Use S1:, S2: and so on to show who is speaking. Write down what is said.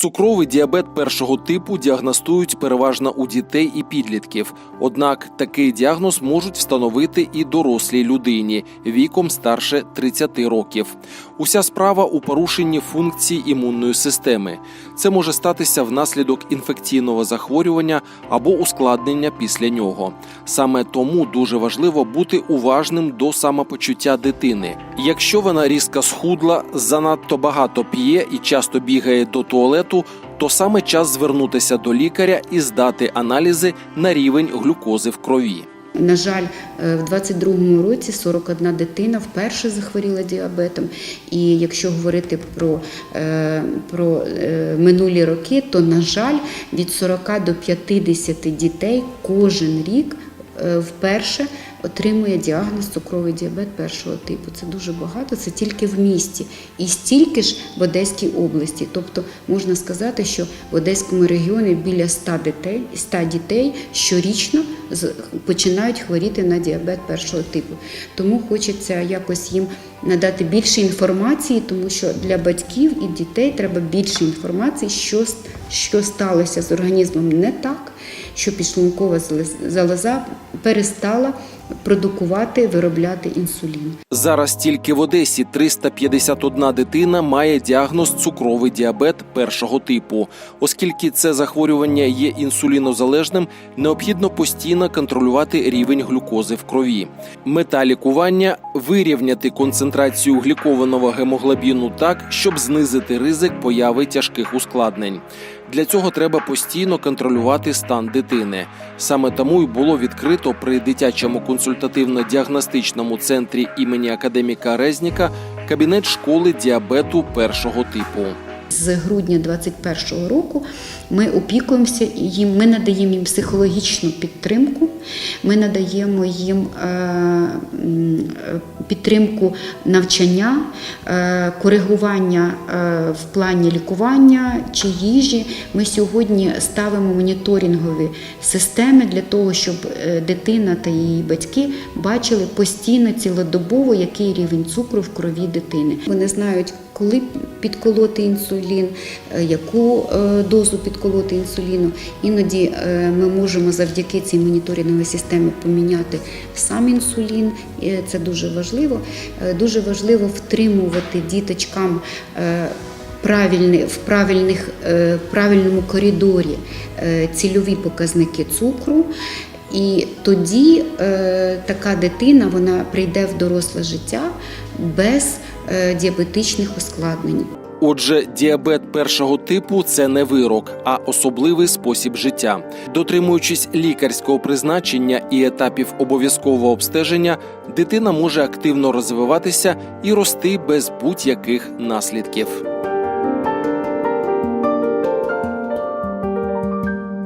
S1: Цукровий діабет першого типу діагностують переважно у дітей і підлітків. Однак такий діагноз можуть встановити і дорослій людині віком старше 30 років. Уся справа у порушенні функцій імунної системи. Це може статися внаслідок інфекційного захворювання або ускладнення після нього. Саме тому дуже важливо бути уважним до самопочуття дитини. Якщо вона різко схудла, занадто багато п'є і часто бігає до туалету, то саме час звернутися до лікаря і здати аналізи на рівень глюкози в крові.
S2: На жаль, е, в 22-му році 41 дитина вперше захворіла діабетом. І якщо говорити про, е, про е, минулі роки, то, на жаль, від 40 до 50 дітей кожен рік вперше отримує діагноз цукровий діабет першого типу. Це дуже багато, це тільки в місті. І стільки ж в Одеській області. Тобто можна сказати, що в Одеському регіоні біля 100 дітей, 100 дітей щорічно починають хворіти на діабет першого типу. Тому хочеться якось їм надати більше інформації, тому що для батьків і дітей треба більше інформації, що, що сталося з організмом не так, що підшлункова залоза перестала продукувати, виробляти інсулін.
S1: Зараз тільки в Одесі 351 дитина має діагноз цукровий діабет першого типу. Оскільки це захворювання є інсулінозалежним, необхідно постійно контролювати рівень глюкози в крові. Мета лікування вирівняти концентрацію глікованого гемоглобіну так, щоб знизити ризик появи тяжких ускладнень. Для цього треба постійно контролювати стан дитини. Саме тому й було відкрито при дитячому консультативно-діагностичному центрі імені академіка Резніка кабінет школи діабету першого типу.
S2: З грудня 2021 року ми опікуємося їм, ми надаємо їм психологічну підтримку, ми надаємо їм е, підтримку навчання, е, коригування е, в плані лікування чи їжі. Ми сьогодні ставимо моніторингові системи для того, щоб дитина та її батьки бачили постійно цілодобово, який рівень цукру в крові дитини. Вони знають, коли підколоти інсулін, е, яку е, дозу підколоти інсуліну. Іноді е, ми можемо завдяки цій моніторинговій системі поміняти сам інсулін. Це дуже важливо. Дуже важливо втримувати діточкам. в правильних, правильному коридорі цільові показники цукру, і тоді е, така дитина вона прийде в доросле життя без е, діабетичних ускладнень.
S1: Отже, діабет першого типу це не вирок, а особливий спосіб життя. Дотримуючись лікарського призначення і етапів обов'язкового обстеження, дитина може активно розвиватися і рости без будь-яких наслідків.